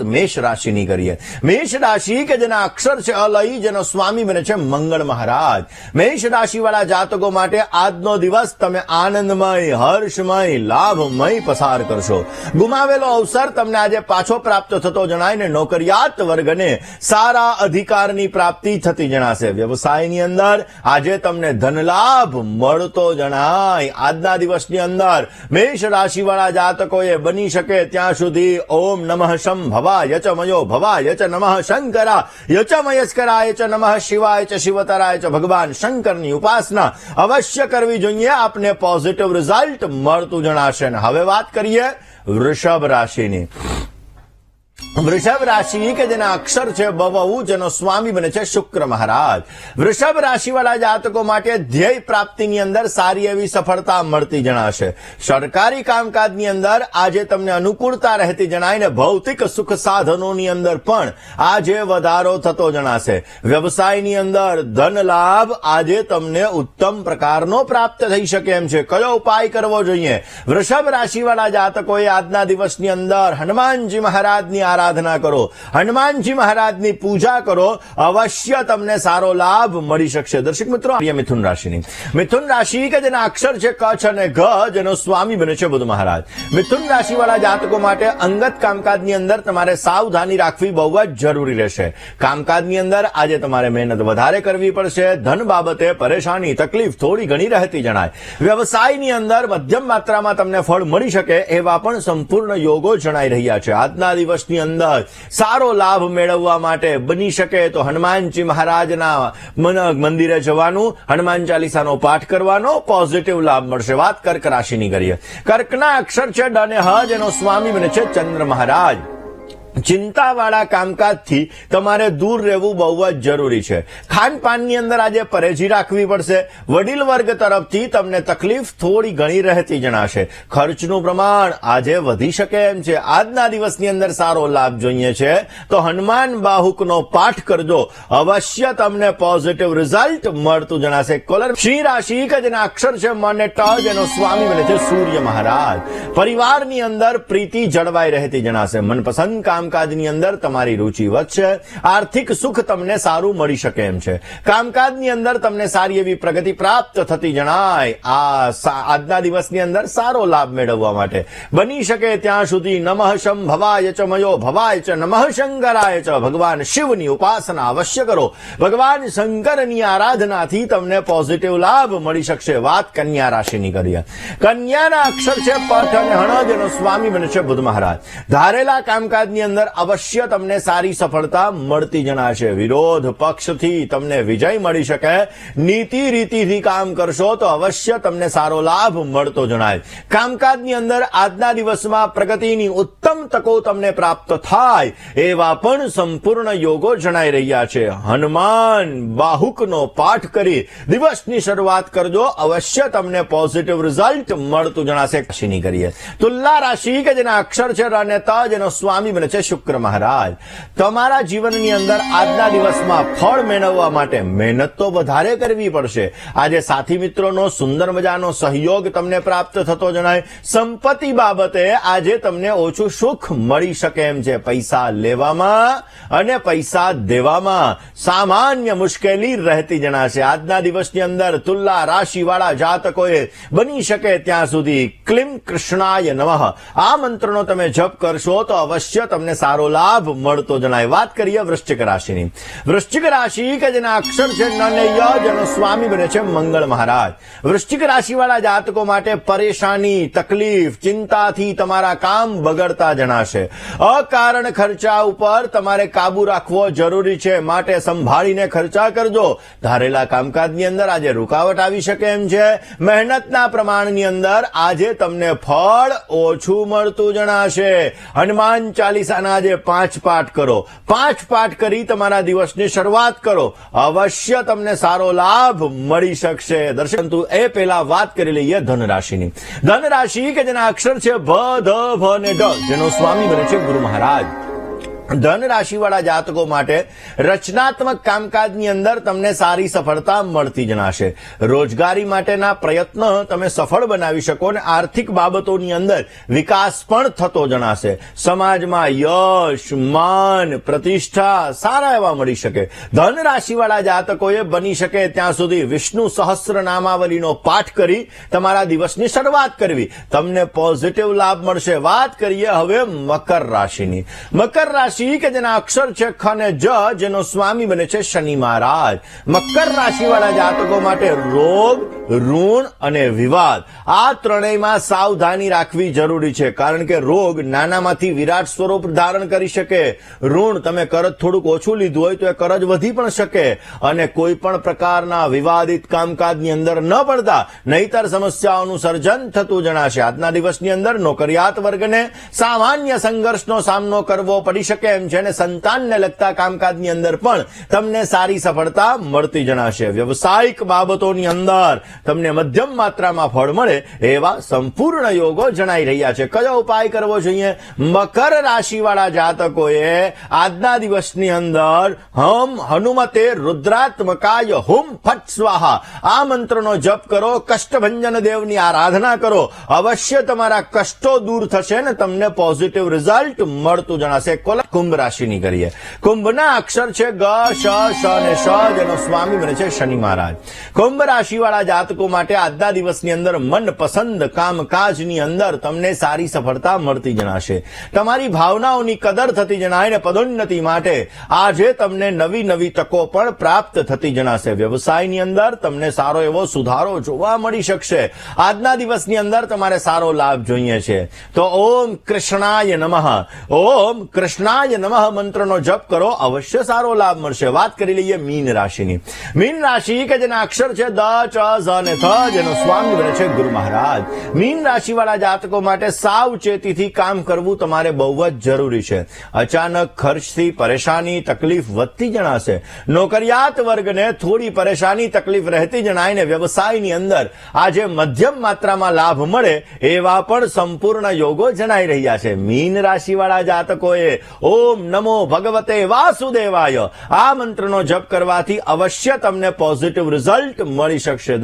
વાત મેષ રાશિની કરીએ. મેષ રાશિ કે જેના અક્ષર છે અલઈ, જેનો સ્વામી બને છે મંગળ મહારાજ. મેષ રાશિ વાળા જાતકો માટે આજનો દિવસ તમે આનંદમય, હર્ષમય, લાભમય પસાર કરશો. ગુમાવેલો અવસર તમને આજે પાછો પ્રાપ્ત થતો જણાય ને નોકરિયાત વર્ગને સારા અધિકારની પ્રાપ્તિ થતી જણાશે. વ્યવસાયની અંદર આજે તમને ધનલાભ મળતો જણાય. આજના દિવસની અંદર મેષ રાશિવાળા જાતકોએ બની શકે ત્યાં સુધી. ઓમ નમઃ શમ ભવાય ચ મયો ભવાય ચ નમઃ શંકરા યચ મયસ્કરાય ચ નમઃ શિવાય ચ શિવતરાય ચ ભગવાન શંકરની ઉપાસના અવશ્ય કરવી જોઈએ આપને પોઝિટિવ રિઝલ્ટ મળતું જણાશે હવે વાત કરીએ વૃષભ રાશિની વૃષભ રાશિ કે જેના અક્ષર છે બવઉ જેનો સ્વામી બને છે શુક્ર મહારાજ. વૃષભ રાશિવાળા જાતકો માટે ધ્યેય પ્રાપ્તિની અંદર સારી એવી સફળતા મળતી જણાશે. સરકારી કામકાજની અંદર આજે તમને અનુકૂળતા રહેતી જણાય ને ભૌતિક સુખ સાધનોની અંદર પણ આજે વધારો થતો જણાશે. વ્યવસાયની અંદર ધન લાભ આજે તમને ઉત્તમ પ્રકારનો પ્રાપ્ત થઈ શકે એમ છે. કયો ઉપાય કરવો જોઈએ? વૃષભ રાશિવાળા જાતકોએ આજના દિવસની અંદર હનુમાનજી મહારાજની આરાધના કરો. હનુમાનજી મહારાજની પૂજા કરો. અવશ્ય તમને સારો લાભ મળી શકશે. દર્શક મિત્રો મિથુન રાશિની. મિથુન રાશિ કે જેના અક્ષર છે કચ્છ અને ઘ જેનો સ્વામી બને છે બુધ મહારાજ. મિથુન રાશિ વાળા જાતકો માટે અંગત કામકાજની અંદર તમારે સાવધાની રાખવી બહુ જ જરૂરી રહેશે. કામકાજની અંદર આજે તમારે મહેનત વધારે કરવી પડશે. ધન બાબતે પરેશાની, તકલીફ થોડી ઘણી રહેતી જણાય. વ્યવસાયની અંદર મધ્યમ માત્રામાં તમને ફળ મળી શકે એવા પણ સંપૂર્ણ યોગો જણાઈ રહ્યા છે. આજના દિવસની અંદર સારો લાભ મેળવવા માટે બની શકે તો હનુમાનજી મહારાજના મંદિરે જવાનું, હનુમાન ચાલીસાનો પાઠ કરવાનો પોઝિટિવ લાભ મળશે. વાત કર્ક રાશિની કરીએ. કર્કના અક્ષર છે ડને અને એનો સ્વામી બને છે ચંદ્ર મહારાજ. ચિંતાવાળા કામકાજથી તમારે દૂર રહેવું બહુ જ જરૂરી છે. ખાનપાનની અંદર આજે પરેજી રાખવી પડશે. વડીલ વર્ગ તરફથી તમને તકલીફ થોડી ઘણી રહેતી જણાશે. ખર્ચનું પ્રમાણ આજે વધી શકે એમ છે. આજના દિવસની અંદર સારો લાભ જોઈએ છે. તો હનુમાન બાહુકનો પાઠ કરજો. અવશ્ય તમને પોઝિટિવ રિઝલ્ટ મળતું જણાશે. કોલર શ્રી રાશિ કે જેના અક્ષર છે મને ટજ એનો સ્વામી બને છે સૂર્ય મહારાજ. પરિવારની અંદર પ્રીતિ જળવાઈ રહેતી જણાશે. મનપસંદ કામકાજની અંદર તમારી રુચિ વધશે, આર્થિક સુખ તમને સારું મળી શકે એમ છે. કામકાજની અંદર તમને સારી એવી પ્રગતિ પ્રાપ્ત થતી જણાય. આ આજના દિવસની અંદર સારો લાભ મેળવવા માટે. બની શકે ત્યાં સુધી નમઃ શમ ચ મયો ભવાય ચ નમઃ શંકરાય ચ. ભગવાન શિવની ઉપાસના અવશ્ય કરો. ભગવાન શંકરની આરાધનાથી તમને પોઝિટિવ લાભ મળી શકશે. વાત કન્યા રાશિની કરીએ. કન્યાના અક્ષર છે, પઠ અને હણજ એનો સ્વામી બને છે બુધ મહારાજ. ધારેલા કામકાજની અંદર અવશ્ય તમને સારી સફળતા મળતી જણાશે. વિરોધ પક્ષથી તમને વિજય મળી શકે. નીતિ રીતિથી કામ કરશો તો અવશ્ય તમને સારો લાભ મળતો જણાય. કામકાજની અંદર આજના દિવસમાં પ્રગતિની ઉત્તમ તકો તમને પ્રાપ્ત થાય એવા પણ સંપૂર્ણ યોગો જણાઈ રહ્યા છે. હનુમાન બાહુકનો પાઠ કરી દિવસની શરૂઆત કરજો. અવશ્ય તમને પોઝિટિવ રિઝલ્ટ મળતું જણાશે. રાશિની કરીએ તુલા રાશિ કે જેના અક્ષર છે અને જેનો સ્વામી બને છે શુક્ર મહારાજ, તમારા જીવનની અંદર આજના દિવસમાં ફળ મેળવવા માટે મહેનત તો વધારે કરવી પડશે. આજે સાથી મિત્રોનો સુંદર મજાનો સહયોગ તમને પ્રાપ્ત થતો જણાય. સંપત્તિ બાબતે આજે તમને ઓછું સુખ મળી શકે એમ છે. પૈસા લેવામાં અને પૈસા દેવામાં સામાન્ય મુશ્કેલી રહેતી જણાશે. આજના દિવસની અંદર તુલા રાશિ વાળા જાતકોએ બની શકે ત્યાં સુધી. ક્લિમ કૃષ્ણાય નમઃ. આ મંત્રનો તમે જપ કરશો તો અવશ્ય તમને સારો લાભ મળતો જણાય. વાત કરીએ વૃશ્ચિક રાશિની. વૃશ્ચિક રાશિ કે જેના અક્ષર છે જેનો સ્વામી બને છે મંગળ મહારાજ. વૃશ્ચિક રાશિ વાળા જાતકો માટે પરેશાની, તકલીફ, ચિંતાથી તમારા કામ બગડતા જણાશે. અકારણ ખર્ચા ઉપર તમારે કાબુ રાખવો જરૂરી છે. માટે સંભાળીને ખર્ચા કરજો. ધારેલા કામકાજની અંદર આજે રૂકાવટ આવી શકે એમ છે. મહેનતના પ્રમાણની અંદર આજે તમને ફળ ઓછું મળતું જણાશે. હનુમાન ચાલીસાના જે પાંચ પાઠ કરો, પાંચ પાઠ કરી તમારા દિવસની શરૂઆત કરો, અવશ્ય તમને સારો લાભ મળી શકશે. દર્શક એ પહેલા વાત કરી લઈએ ધન રાશિની ધન રાશિ કે જેના અક્ષર છે ભ, ધ ભ ને ડ, જેનો સ્વામી બને છે ગુરુ મહારાજ. ધન રાશિવાળા જાતકો માટે રચનાત્મક કામકાજની અંદર તમને સારી સફળતા મળતી જણાશે રોજગારી માટેના પ્રયત્ન તમે સફળ બનાવી શકો અને આર્થિક બાબતોની અંદર વિકાસ પણ થતો જણાશે. સમાજમાં યશ, માન, પ્રતિષ્ઠા સારા એવા મળી શકે. ધન રાશિવાળા જાતકોએ બની શકે ત્યાં સુધી વિષ્ણુ સહસ્ર નામાવલીનો પાઠ કરી તમારા દિવસની શરૂઆત કરવી. તમને પોઝિટિવ લાભ મળશે. વાત કરીએ હવે મકર રાશિની. મકર રાશિ કે જેના અક્ષર છે ખ ને જ જેનો સ્વામી બને છે શનિ મહારાજ. મકર રાશિવાળા જાતકો માટે રોગ ઋણ અને વિવાદ. આ ત્રણેયમાં સાવધાની રાખવી જરૂરી છે, કારણ કે રોગ નાનામાંથી વિરાટ સ્વરૂપ ધારણ કરી શકે. ઋણ તમે કરજ થોડુંક ઓછું લીધું હોય તો એ કરજ વધી પણ શકે અને કોઈ પણ પ્રકારના વિવાદિત કામકાજની અંદર ન પડતા. નહીતર સમસ્યાઓનું સર્જન થતું જણાશે. આજના દિવસની અંદર નોકરિયાત વર્ગને સામાન્ય સંઘર્ષનો સામનો કરવો પડી શકે એમ છે અને સંતાનને લગતા કામકાજની અંદર પણ તમને સારી સફળતા મળતી જણાશે. વ્યવસાયિક બાબતોની અંદર તમને મધ્યમ માત્રામાં ફળ મળે એવા સંપૂર્ણ યોગો જણાઈ રહ્યા છે. કયો ઉપાય કરવો જોઈએ? મકર રાશિવાળા જાતકોએ આજના દિવસની અંદર હમ હનુમતે રુદ્રાત્મકાય હુમ ફટ સ્વાહા. આ મંત્રનો જપ કરો, કષ્ટભંજન દેવની આરાધના કરો. અવશ્ય તમારા કષ્ટો દૂર થશે ને તમને પોઝિટિવ રિઝલ્ટ મળતું જણાશે. કુંભ રાશિની કરીએ કુંભના અક્ષર છે ગ, શ શ અને શ, જેનો સ્વામી બને છે શનિ મહારાજ. કુંભ રાશિવાળા જાતકો માટે આજના દિવસની અંદર મનપસંદ કામકાજની અંદર તમને સારી સફળતા મળતી જણાશે. તમારી ભાવનાઓની કદર થતી જણાય અને પદોન્નતિ માટે આજે તમને નવી નવી તકો પણ પ્રાપ્ત થતી જણાશે. વ્યવસાયની અંદર તમને સારો એવો સુધારો જોવા મળી શકશે. આજના દિવસની અંદર તમારે સારો લાભ જોઈએ છે. તો ઓમ કૃષ્ણાય નમઃ. ઓમ કૃષ્ણાય નમઃ મંત્રનો જપ કરો અવશ્ય સારો લાભ મળશે વાત કરી લઈએ મીન રાશિની મીન રાશિ કે જેના અક્ષર છે દ ચ ઝ અને થ જેનો સ્વામી બને છે ગુરુ મહારાજ મીન રાશિવાળા જાતકો માટે સાવચેતીથી કામ કરવું તમારે બહુ જ જરૂરી છે। અચાનક ખર્ચથી પરેશાની તકલીફ વધતી જણાશે। નોકરિયાત વર્ગને થોડી પરેશાની તકલીફ રહેતી જણાય ને વ્યવસાયની અંદર આજે મધ્યમ માત્રામાં લાભ મળે એવા પણ સંપૂર્ણ યોગો જણાઈ રહ્યા છે। મીન રાશિવાળા જાતકોએ ઓમ નમો ભગવતે વાસુદેવાય. આ મંત્રનો જપ કરવાથી અવશ્ય તમને પોઝિટિવ રિઝલ્ટ મળી શકશે.